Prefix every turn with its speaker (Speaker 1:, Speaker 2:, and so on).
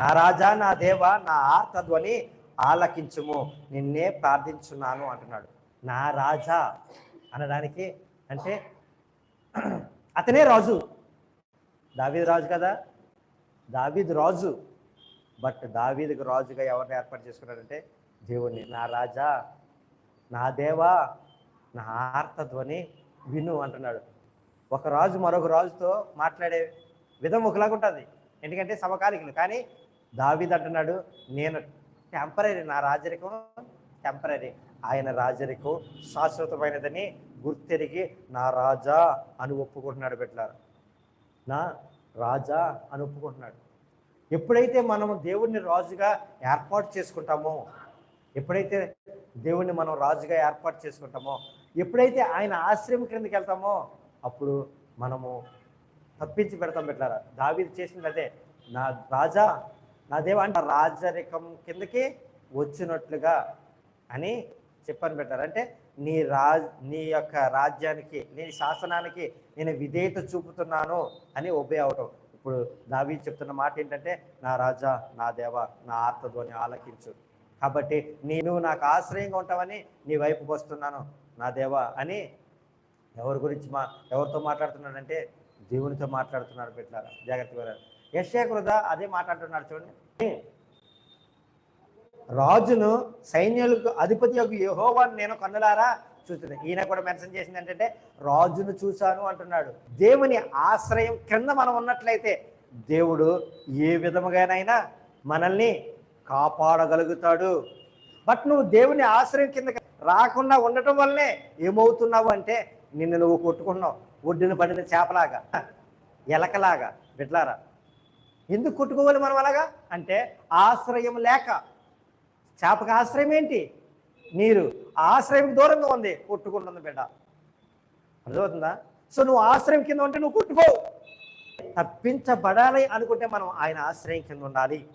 Speaker 1: నా రాజా నా దేవ నా ఆర్తధ్వని ఆలకించుము. నిన్నే ప్రార్థించున్నాను అంటున్నాడు. నా రాజా అనడానికి అంటే అతనే రాజు. దావీద్ రాజు కదా? దావీద్ రాజు. బట్ దావీద్కి రాజుగా ఎవరిని ఏర్పాటు చేసుకున్నాడంటే దేవుణ్ణి. నా రాజా నా దేవా నా ఆర్తధ్వని విను అంటున్నాడు. ఒక రాజు మరొక రాజుతో మాట్లాడే విధం ఒకలాగా ఉంటుంది ఎందుకంటే సమకాలికులు. కానీ దావిద్ అంటున్నాడు నేను టెంపరీ నా రాజరికం టెంపరీ ఆయన రాజరికం శాశ్వతమైనదని గుర్తెరిగి నా రాజా అని ఒప్పుకుంటున్నాడు బిడ్డలారా. నా రాజా అని ఒప్పుకుంటున్నాడు. ఎప్పుడైతే మనము దేవుణ్ణి రాజుగా ఏర్పాటు చేసుకుంటామో ఎప్పుడైతే దేవుణ్ణి మనం రాజుగా ఏర్పాటు చేసుకుంటామో ఎప్పుడైతే ఆయన ఆశ్రయం క్రిందకి వెళ్తామో అప్పుడు మనము తప్పించి పెడతాం పెట్టారా దావీది చేసింది అదే నా రాజా నా దేవ అంటే రాజరికం కిందకి వచ్చినట్లుగా అని చెప్పని పెట్టారు. అంటే నీ రా నీ యొక్క రాజ్యానికి నీ శాసనానికి నేను విధేయత చూపుతున్నాను అని ఒబే అవటం. ఇప్పుడు దావీ చెప్తున్న మాట ఏంటంటే నా రాజా నా దేవ నా ఆర్తధ్వని ఆలకించు. కాబట్టి నేను నాకు ఆశ్రయంగా ఉంటావని నీ వైపు వస్తున్నాను నా దేవా అని ఎవరి గురించి మా ఎవరితో మాట్లాడుతున్నాడంటే దేవునితో మాట్లాడుతున్నాడు పెట్టారా జాగ్రత్తగా యశ్యా కృత అదే మాట్లాడుతున్నాడు చూడండి. రాజును సైన్యాలకు అధిపతి యొక్క యహోవాన్ని నేను కన్నులారా? చూస్తున్నాను ఈయన కూడా మెన్షన్ చేసింది ఏంటంటే రాజును చూశాను అంటున్నాడు. దేవుని ఆశ్రయం కింద మనం ఉన్నట్లయితే దేవుడు ఏ విధముగానైనా మనల్ని కాపాడగలుగుతాడు. బట్ నువ్వు దేవుని ఆశ్రయం కింద రాకుండా ఉండటం వల్లనే ఏమవుతున్నావు అంటే నిన్ను నువ్వు కొట్టుకున్నావు. ఒడ్డున పడిన చేపలాగా ఎలకలాగా బిడ్లారా ఎందుకు కొట్టుకోవాలి మనం అలాగా? అంటే ఆశ్రయం లేక. చేపకి ఆశ్రయం ఏంటి? నీరు. ఆశ్రయం దూరంగా ఉంది. కొట్టుకుంటుంది బిడ్డ. అర్థమవుతుందా? సో నువ్వు ఆశ్రయం కింద ఉంటే నువ్వు కొట్టుకో. తప్పించబడాలి అనుకుంటే మనం ఆయన ఆశ్రయం కింద ఉండాలి.